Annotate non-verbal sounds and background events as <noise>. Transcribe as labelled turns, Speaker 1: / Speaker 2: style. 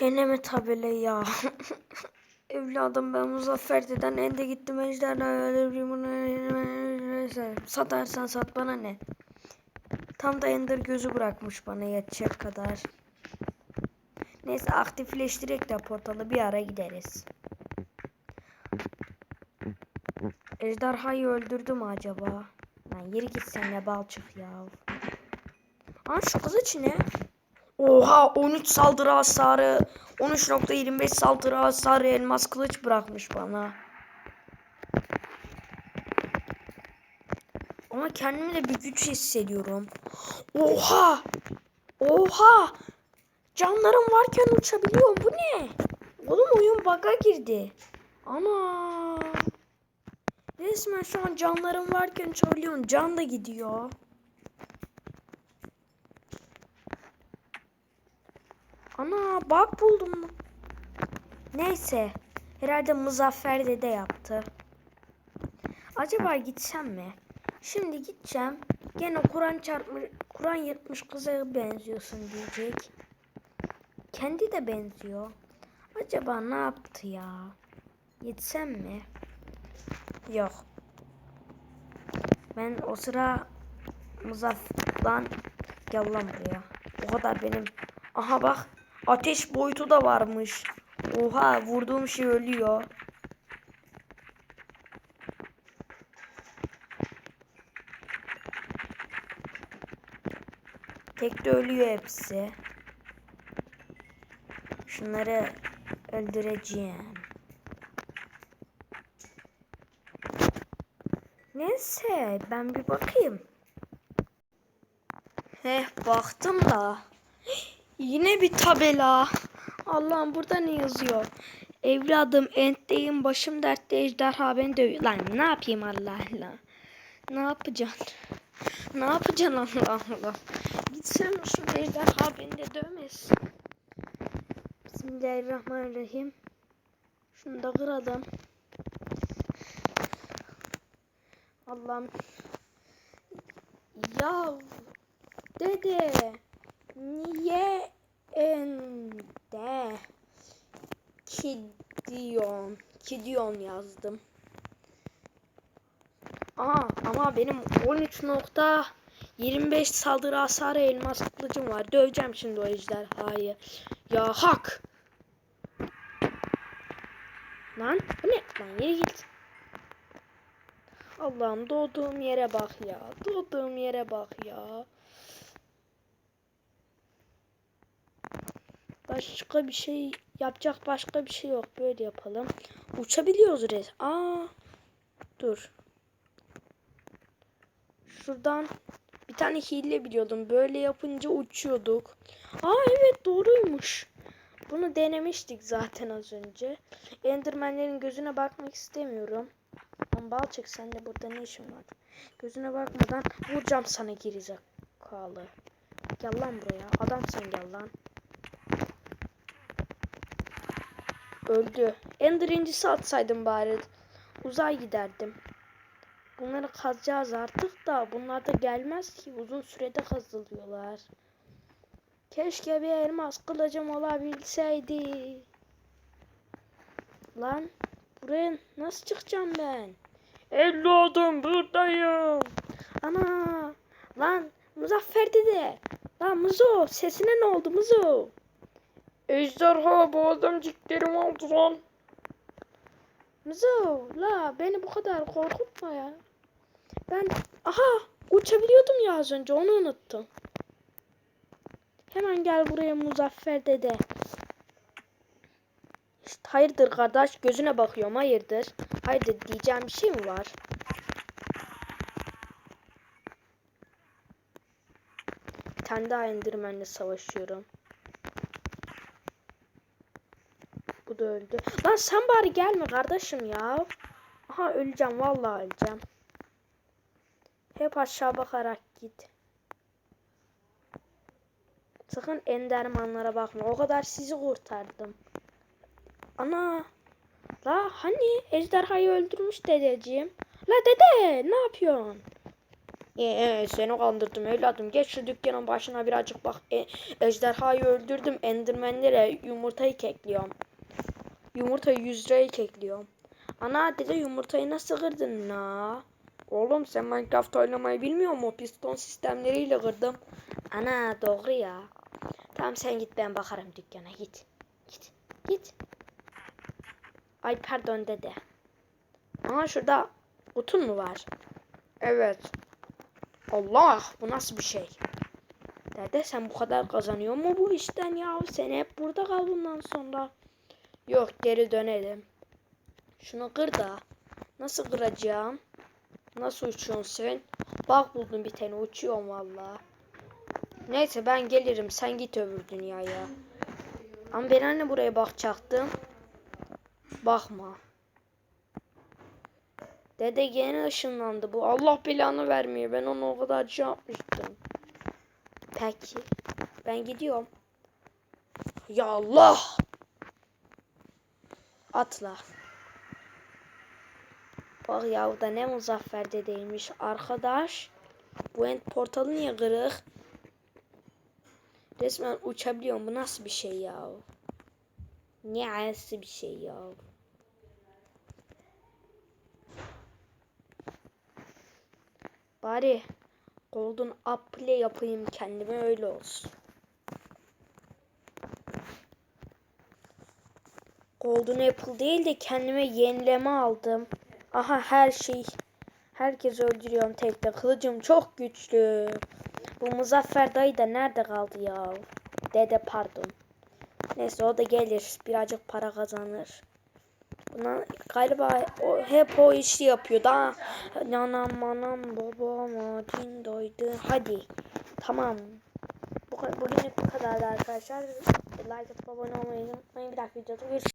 Speaker 1: Mi tabela ya? <laughs> Evladım ben Muzaffer deden elde gittim ejderha Satarsan sat bana ne? Tam da Ender gözü bırakmış bana yetecek kadar. Neyse aktifleştirek de portalı bir ara gideriz. Ejderhayı öldürdü mü acaba? Lan yeri gitsen ya balçık ya. Aa şu kılıç ne? Oha 13 saldırı hasarı 13.25 saldırı hasarı elmas kılıç bırakmış bana. Ama kendimi de bir güç hissediyorum. Oha! Oha! Canlarım varken uçabiliyorum. Bu ne? Oğlum oyun bug'a girdi. Ana! Resmen şu an canlarım varken uçabiliyorum. Can da gidiyor. Ana bak buldum. Neyse. Herhalde Muzaffer dede yaptı. Acaba gitsem mi? Şimdi gideceğim. Gene Kur'an çarpmış, Kur'an yırtmış kıza benziyorsun diyecek. Kendi de benziyor. Acaba ne yaptı ya? Gitsem mi? Yok. Ben o sıra Muzaffer lan gel lan buraya. O kadar benim. Aha bak ateş boyutu da varmış. Oha vurduğum şey ölüyor. Tek de ölüyor hepsi. Şunları öldüreceğim. Neyse ben bir bakayım. Heh baktım da. Yine bir tabela. Allah'ım burada ne yazıyor? Evladım entteyim başım dertte ejderha beni dövüyor. Lan ne yapayım Allah Allah. Ne yapacaksın? Ne yapacaksın Allah Allah. Gitsem şu ejderha beni de dövmesin. Bismillahirrahmanirrahim. Şunu da kıralım. Allah'ım. Ya dede niye ende Kidion Kidion yazdım. Aa ama benim 13.25 saldırı hasarı elmas kılıcım var. Döveceğim şimdi o ejderhayı. Ya hak. Lan bu ne? Lan yere git. Allah'ım doğduğum yere bak ya. Doğduğum yere bak ya. Başka bir şey yapacak başka bir şey yok. Böyle yapalım. Uçabiliyoruz res. Aa. Dur. Şuradan bir tane hile biliyordum. Böyle yapınca uçuyorduk. Aa evet doğruymuş. Bunu denemiştik zaten az önce. Endermenlerin gözüne bakmak istemiyorum. Lan Balçık sen de burada ne işin var? Gözüne bakmadan vuracağım sana gerizekalı. Gel lan buraya. Adam sen gel lan. Öldü. Ender incisi atsaydım bari. Uzay giderdim. Bunları kazacağız artık da bunlar da gelmez ki. Uzun sürede kazılıyorlar. Keşke bir elmas kılıcım olabilseydi. Lan buraya nasıl çıkacağım ben? Evladım buradayım. Ana lan Muzaffer dede. Lan Muzo sesine ne oldu Muzo? Ejderha boğazımciklerim oldu lan. Muzo la beni bu kadar korkutma ya. Ben aha uçabiliyordum ya az önce onu unuttum. Hemen gel buraya Muzaffer dede. İşte hayırdır kardeş gözüne bakıyorum hayırdır. Hayırdır diyeceğim bir şey mi var? Bir tane savaşıyorum. Da öldü. Lan sen bari gelme kardeşim ya. Aha öleceğim vallahi öleceğim. Hep aşağı bakarak git. Sakın endermanlara bakma. O kadar sizi kurtardım. Ana. La hani ejderhayı öldürmüş dedeciğim. La dede ne yapıyorsun? Ee, seni kandırdım evladım. Geç şu dükkanın başına birazcık bak. E, ejderhayı öldürdüm. Endermenlere yumurtayı kekliyorum. Yumurtayı 100 liraya kekliyorum. Ana dede yumurtayı nasıl kırdın la? Oğlum sen Minecraft oynamayı bilmiyor musun? Piston sistemleriyle kırdım. Ana doğru ya. Tamam sen git ben bakarım dükkana git. Git. Git. Ay pardon dede. Aa şurada utun mu var? Evet. Allah bu nasıl bir şey? Dede sen bu kadar kazanıyor mu bu işten ya? Sen hep burada kal bundan sonra. Yok geri dönelim. Şunu kır da. Nasıl kıracağım? Nasıl uçuyorsun sen? Bak buldum bir tane uçuyorum valla. Neyse ben gelirim sen git öbür dünyaya. Ama ben anne buraya bakacaktım. Bakma. Dede gene ışınlandı bu. Allah belanı vermiyor. Ben onu o kadar şey yapmıştım. Peki. Ben gidiyorum. Ya Allah. Atla. Bak ya o da ne muzaffer dedeymiş. Arkadaş. Bu end portalı niye kırık? Resmen uçabiliyorum. Bu nasıl bir şey ya? Ne nasıl bir şey ya? Bari Golden Apple yapayım kendime öyle olsun. Golden Apple değil de kendime yenileme aldım. Aha her şey. Herkes öldürüyorum tekte. Kılıcım çok güçlü. Bu Muzaffer dayı da nerede kaldı ya? Dede pardon. Neyse o da gelir. Birazcık para kazanır. Buna galiba o, hep o işi yapıyor da. Nanam manam babama din doydu. Hadi. Tamam. Bu, bugünlük bu kadardı arkadaşlar. Like atıp abone olmayı unutmayın. Bir dahaki videoda görüşürüz.